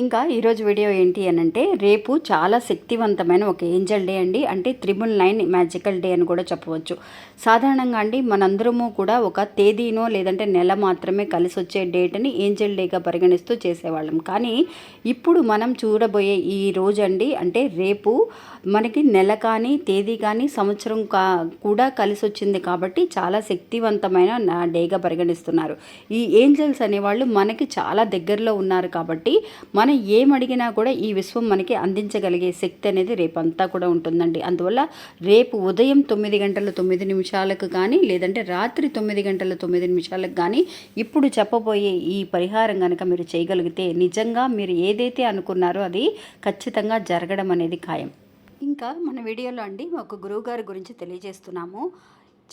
ఇంకా ఈరోజు వీడియో ఏంటి అని అంటే రేపు చాలా శక్తివంతమైన ఒక ఏంజల్ డే అండి. అంటే త్రిబుల్ నైన్ మ్యాజికల్ డే అని కూడా చెప్పవచ్చు. సాధారణంగా అండి మనందరము కూడా ఒక తేదీనో లేదంటే నెల మాత్రమే కలిసి వచ్చే డేట్ని ఏంజల్ డేగా పరిగణిస్తూ చేసేవాళ్ళం. కానీ ఇప్పుడు మనం చూడబోయే ఈ రోజు అండి అంటే రేపు మనకి నెల కానీ తేదీ కానీ సంవత్సరం కా కూడా కలిసి వచ్చింది కాబట్టి చాలా శక్తివంతమైన నా డేగా పరిగణిస్తున్నారు. ఈ ఏంజల్స్ అనేవాళ్ళు మనకి చాలా దగ్గరలో ఉన్నారు కాబట్టి మనం ఏమడిగినా కూడా ఈ విశ్వం మనకి అందించగలిగే శక్తి అనేది రేపంతా కూడా ఉంటుందండి. అందువల్ల రేపు ఉదయం తొమ్మిది గంటల తొమ్మిది నిమిషాలకు కానీ లేదంటే రాత్రి తొమ్మిది గంటల తొమ్మిది నిమిషాలకు కానీ ఇప్పుడు చెప్పబోయే ఈ పరిహారం కనుక మీరు చేయగలిగితే నిజంగా మీరు ఏదైతే అనుకున్నారో అది ఖచ్చితంగా జరగడం అనేది ఖాయం. ఇంకా మన వీడియోలో అండి ఒక గురువుగారి గురించి తెలియజేస్తున్నాము.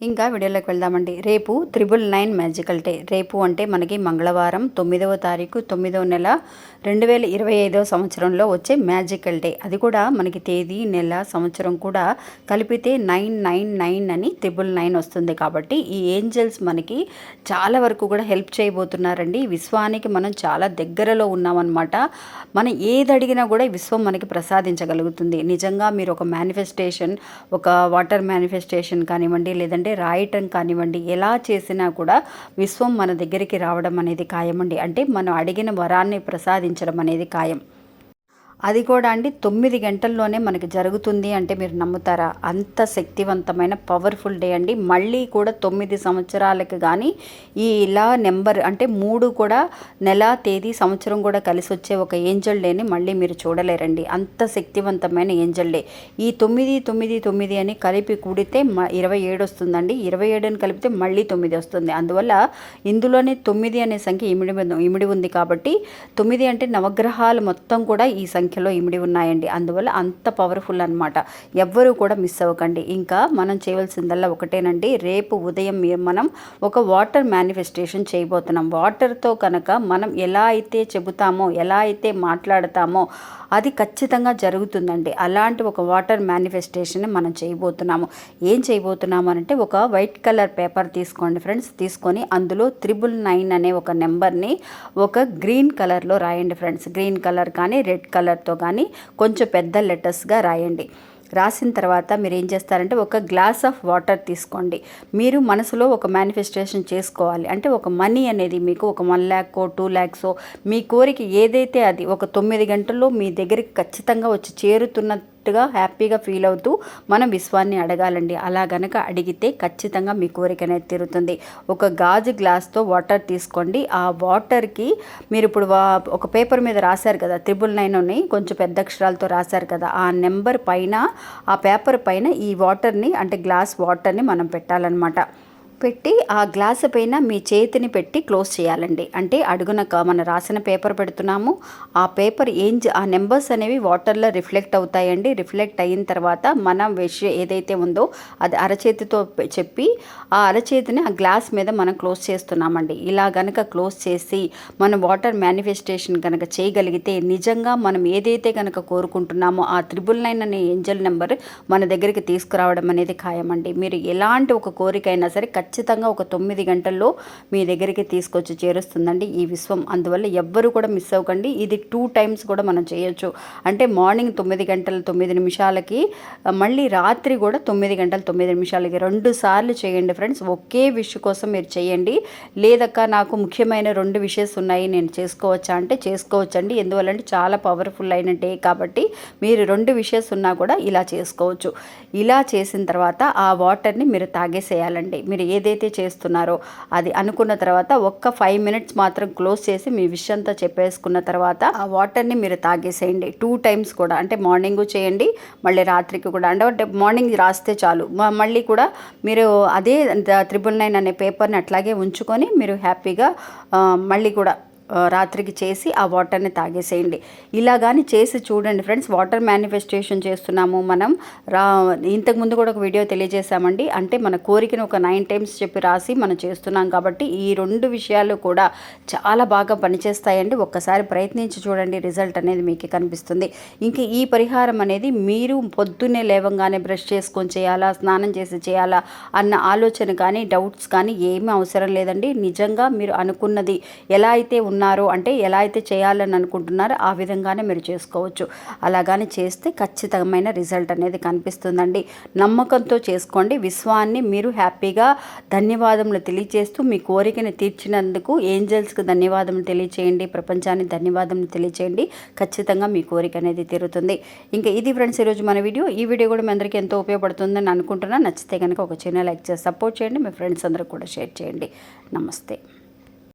ఇంకా వీడియోలోకి వెళ్దామండి. రేపు త్రిబుల్ నైన్ మ్యాజికల్ డే. రేపు అంటే మనకి మంగళవారం తొమ్మిదవ తారీఖు తొమ్మిదవ నెల రెండు వేల ఇరవై ఐదవ సంవత్సరంలో వచ్చే మ్యాజికల్ డే. అది కూడా మనకి తేదీ నెల సంవత్సరం కూడా కలిపితే నైన్ నైన్ నైన్ అని త్రిబుల్ నైన్ వస్తుంది కాబట్టి ఈ ఏంజల్స్ మనకి చాలా వరకు కూడా హెల్ప్ చేయబోతున్నారండి. ఈ విశ్వానికి మనం చాలా దగ్గరలో ఉన్నామన్నమాట. మనం ఏది అడిగినా కూడా విశ్వం మనకి ప్రసాదించగలుగుతుంది. నిజంగా మీరు ఒక మేనిఫెస్టేషన్ ఒక వాటర్ మేనిఫెస్టేషన్ కానివ్వండి లేదంటే రాయటం కానివ్వండి ఎలా చేసినా కూడా విశ్వం మన దగ్గరికి రావడం అనేది ఖాయమండి. అంటే మనం అడిగిన వరాన్ని ప్రసాదించడం అనేది ఖాయం. అది కూడా అండి తొమ్మిది గంటల్లోనే మనకి జరుగుతుంది అంటే మీరు నమ్ముతారా? అంత శక్తివంతమైన పవర్ఫుల్ డే అండి. మళ్ళీ కూడా తొమ్మిది సంవత్సరాలకు కానీ ఈ ఇలా నెంబర్ అంటే మూడు కూడా నెల తేదీ సంవత్సరం కూడా కలిసి వచ్చే ఒక ఏంజల్ డేని మళ్ళీ మీరు చూడలేరండి. అంత శక్తివంతమైన ఏంజల్ డే. ఈ తొమ్మిది తొమ్మిది తొమ్మిది అని కలిపి కూడితే మ ఇరవై ఏడు వస్తుందండి. ఇరవై ఏడుని కలిపితే మళ్ళీ తొమ్మిది వస్తుంది. అందువల్ల ఇందులోనే తొమ్మిది అనే సంఖ్య ఇమిడి ఇమిడి ఉంది కాబట్టి తొమ్మిది అంటే నవగ్రహాలు మొత్తం కూడా ఈ సంఖ్య సంఖ్యలో ఇమిడి ఉన్నాయండి. అందువల్ల అంత పవర్ఫుల్ అనమాట ఎవ్వరూ కూడా మిస్ అవ్వకండి. ఇంకా మనం చేయవలసిందల్లా ఒకటేనండి. రేపు ఉదయం మనం ఒక వాటర్ మేనిఫెస్టేషన్ చేయబోతున్నాం. వాటర్తో కనుక మనం ఎలా అయితే చెబుతామో ఎలా అయితే మాట్లాడతామో అది ఖచ్చితంగా జరుగుతుందండి. అలాంటి ఒక వాటర్ మేనిఫెస్టేషన్ మనం చేయబోతున్నాము. ఏం చేయబోతున్నాము అంటే ఒక వైట్ కలర్ పేపర్ తీసుకోండి ఫ్రెండ్స్ తీసుకొని అందులో త్రిబుల్ నైన్ అనే ఒక నెంబర్ని ఒక గ్రీన్ కలర్లో రాయండి ఫ్రెండ్స్ గ్రీన్ కలర్ కానీ రెడ్ కలర్ కలర్తో కానీ కొంచెం పెద్ద లెటర్స్గా రాయండి. రాసిన తర్వాత మీరు ఏం చేస్తారంటే ఒక గ్లాస్ ఆఫ్ వాటర్ తీసుకోండి. మీరు మనసులో ఒక మేనిఫెస్టేషన్ చేసుకోవాలి. అంటే ఒక మనీ అనేది మీకు ఒక వన్ ల్యాక్కో టూ ల్యాక్సో మీ కోరిక ఏదైతే అది ఒక తొమ్మిది గంటల్లో మీ దగ్గరికి ఖచ్చితంగా వచ్చి చేరుతున్న హ్యాపీగా ఫీల్ అవుతూ మనం విశ్వాన్ని అడగాలండి. అలా గనక అడిగితే ఖచ్చితంగా మీ కోరిక అనేది తీరుతుంది. ఒక గాజు గ్లాస్తో వాటర్ తీసుకోండి. ఆ వాటర్కి మీరు ఇప్పుడు ఒక పేపర్ మీద రాశారు కదా త్రిబుల్ నైన్ కొంచెం పెద్ద అక్షరాలతో రాశారు కదా ఆ నెంబర్ పైన ఆ పేపర్ పైన ఈ వాటర్ని అంటే గ్లాస్ వాటర్ని మనం పెట్టాలన్నమాట. పెట్టి ఆ గ్లాస్ పైన మీ చేతిని పెట్టి క్లోజ్ చేయాలండి. అంటే అడుగున మనం రాసిన పేపర్ పెడుతున్నాము. ఆ పేపర్ ఏం ఆ నెంబర్స్ అనేవి వాటర్లో రిఫ్లెక్ట్ అవుతాయండి. రిఫ్లెక్ట్ అయిన తర్వాత మనం విషయం ఏదైతే ఉందో అది అరచేతితో చెప్పి ఆ అరచేతిని ఆ గ్లాస్ మీద మనం క్లోజ్ చేస్తున్నామండి. ఇలా గనక క్లోజ్ చేసి మనం వాటర్ మేనిఫెస్టేషన్ కనుక చేయగలిగితే నిజంగా మనం ఏదైతే కనుక కోరుకుంటున్నామో ఆ త్రిబుల్ నైన్ అనే ఏంజల్ నెంబర్ మన దగ్గరికి తీసుకురావడం అనేది ఖాయమండి. మీరు ఎలాంటి ఒక కోరికైనా సరే ఖచ్చితంగా ఒక తొమ్మిది గంటల్లో మీ దగ్గరికి తీసుకొచ్చి చేరుస్తుందండి ఈ విశ్వం. అందువల్ల ఎవ్వరు కూడా మిస్ అవ్వకండి. ఇది టూ టైమ్స్ కూడా మనం చేయొచ్చు. అంటే మార్నింగ్ తొమ్మిది గంటల తొమ్మిది నిమిషాలకి మళ్ళీ రాత్రి కూడా తొమ్మిది గంటల తొమ్మిది నిమిషాలకి రెండు సార్లు చేయండి ఫ్రెండ్స్. ఒకే విష్ కోసం మీరు చేయండి. లేదక్క నాకు ముఖ్యమైన రెండు విషయస్ ఉన్నాయి. నేను చేసుకోవచ్చా అంటే చేసుకోవచ్చండి. ఎందువల్లంటే చాలా పవర్ఫుల్ అయిన డే కాబట్టి మీరు రెండు విషెస్ ఉన్నా కూడా ఇలా చేసుకోవచ్చు. ఇలా చేసిన తర్వాత ఆ వాటర్ని మీరు తాగేసేయాలండి. మీరు ఏదైతే చేస్తున్నారో అది అనుకున్న తర్వాత ఒక్క ఫైవ్ మినిట్స్ మాత్రం క్లోజ్ చేసి మీ విష్ అంతా చెప్పేసుకున్న తర్వాత ఆ వాటర్ని మీరు తాగేసేయండి. టూ టైమ్స్ కూడా అంటే మార్నింగ్ చేయండి మళ్ళీ రాత్రికి కూడా. అంటే మార్నింగ్ రాస్తే చాలు. మళ్ళీ కూడా మీరు అదే త్రిబుల్ నైన్ అనే పేపర్ని అట్లాగే ఉంచుకొని మీరు హ్యాపీగా మళ్ళీ కూడా రాత్రికి చేసి ఆ వాటర్ని తాగేసేయండి. ఇలా కానీ చేసి చూడండి ఫ్రెండ్స్ వాటర్ మేనిఫెస్టేషన్ చేస్తున్నాము మనం. రా ఇంతకుముందు కూడా ఒక వీడియో తెలియజేశామండి. అంటే మన కోరికను ఒక నైన్ టైమ్స్ చెప్పి రాసి మనం చేస్తున్నాం కాబట్టి ఈ రెండు విషయాలు కూడా చాలా బాగా పనిచేస్తాయండి. ఒక్కసారి ప్రయత్నించి చూడండి రిజల్ట్ అనేది మీకు కనిపిస్తుంది. ఇంక ఈ పరిహారం అనేది మీరు పొద్దున్నే లేవంగానే బ్రష్ చేసుకొని చేయాలా స్నానం చేసి చేయాలా అన్న ఆలోచన కానీ డౌట్స్ కానీ ఏమీ అవసరం లేదండి. నిజంగా మీరు అనుకున్నది ఎలా అయితే ఉన్నారో అంటే ఎలా అయితే చేయాలని అనుకుంటున్నారో ఆ విధంగానే మీరు చేసుకోవచ్చు. అలాగానే చేస్తే ఖచ్చితమైన రిజల్ట్ అనేది కనిపిస్తుందండి. నమ్మకంతో చేసుకోండి. విశ్వాన్ని మీరు హ్యాపీగా ధన్యవాదములు తెలియజేస్తూ మీ కోరికను తీర్చినందుకు ఏంజల్స్కి ధన్యవాదములు తెలియచేయండి. ప్రపంచాన్ని ధన్యవాదములు తెలియచేయండి. ఖచ్చితంగా మీ కోరిక అనేది తీరుతుంది. ఇంకా ఇది ఫ్రెండ్స్ ఈరోజు మన వీడియో. ఈ వీడియో కూడా మీ అందరికీ ఎంతో ఉపయోగపడుతుందని అనుకుంటున్నాను. నచ్చితే కనుక ఒక చిన్న లైక్ చేసి సపోర్ట్ చేయండి. మీ ఫ్రెండ్స్ అందరికి కూడా షేర్ చేయండి. నమస్తే.